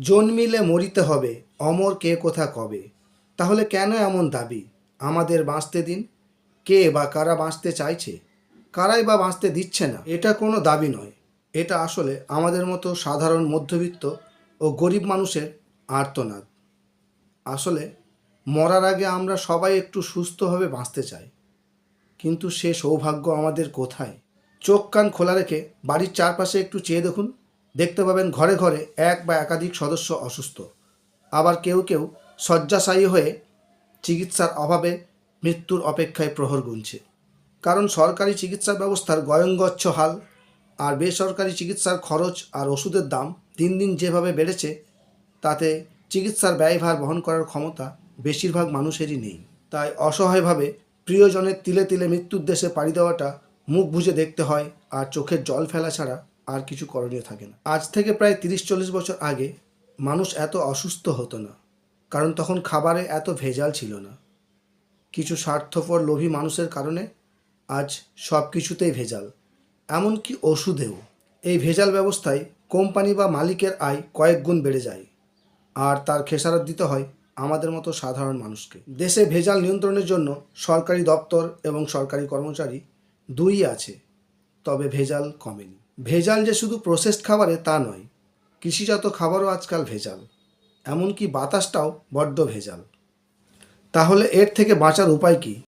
জন্মিলে মরিতে হবে, অমর কে কোথা কবে? তাহলে কেন এমন দাবি? আমাদের বাঁচতে দিন। কে বা কারা বাঁচতে চাইছে? কারাই বা বাঁচতে দিচ্ছে না। এটা কোনো দাবি নয়। এটা আসলে আমাদের মতো সাধারণ মধ্যবিত্ত ও গরিব মানুষের আর্তনাদ। আসলে মরার আগে আমরা সবাই একটু সুস্থভাবে বাঁচতে চাই। কিন্তু সে সৌভাগ্য আমাদের কোথায়? চোখ কান খোলা রেখে বাড়ির চারপাশে একটু চেয়ে দেখুন। দেখতে পাবেন ঘরে ঘরে এক বা একাধিক সদস্য অসুস্থ। আবার কেউ কেউ শয্যাশায়ী হয়ে চিকিৎসার অভাবে মৃত্যুর অপেক্ষায় প্রহর গুনছে। কারণ সরকারি চিকিৎসা ব্যবস্থার গয়ঙ্গচ্ছ হাল আর বেসরকারি চিকিৎসার খরচ আর ওষুধের দাম দিন দিন যেভাবে বেড়েছে, তাতে চিকিৎসার ব্যয়ভার বহন করার ক্ষমতা বেশিরভাগ মানুষেরই নেই। তাই অসহায়ভাবে প্রিয়জনের তিলে তিলে মৃত্যুর দেশে পাড়ি দেওয়াটা মুখ বুজে দেখতে হয় আর চোখের জল ফেলা ছাড়া আর কিছু করণীয় থাকে না। আজ থেকে প্রায় তিরিশ চল্লিশ বছর আগে মানুষ এত অসুস্থ হতো না, কারণ তখন খাবারে এত ভেজাল ছিল না। কিছু স্বার্থপর লোভী মানুষের কারণে আজ সব কিছুতেই ভেজাল। এমনকি ওষুধেও। এই ভেজাল ব্যবস্থায় কোম্পানি বা মালিকের আয় কয়েক গুণ বেড়ে যায়, আর তার খেসারত দিতে হয় আমাদের মতো সাধারণ মানুষকে। দেশে ভেজাল নিয়ন্ত্রণের জন্য সরকারি দপ্তর এবং সরকারি কর্মচারী দুই আছে, তবে ভেজাল কমেনি। ভেজাল যে শুধু প্রসেসড খাবারে তা নয়, কৃষিজাত খাবারও আজকাল ভেজাল, এমনকি বাতাসটাও বড্ড ভেজাল। তাহলে এর থেকে বাঁচার উপায় কি?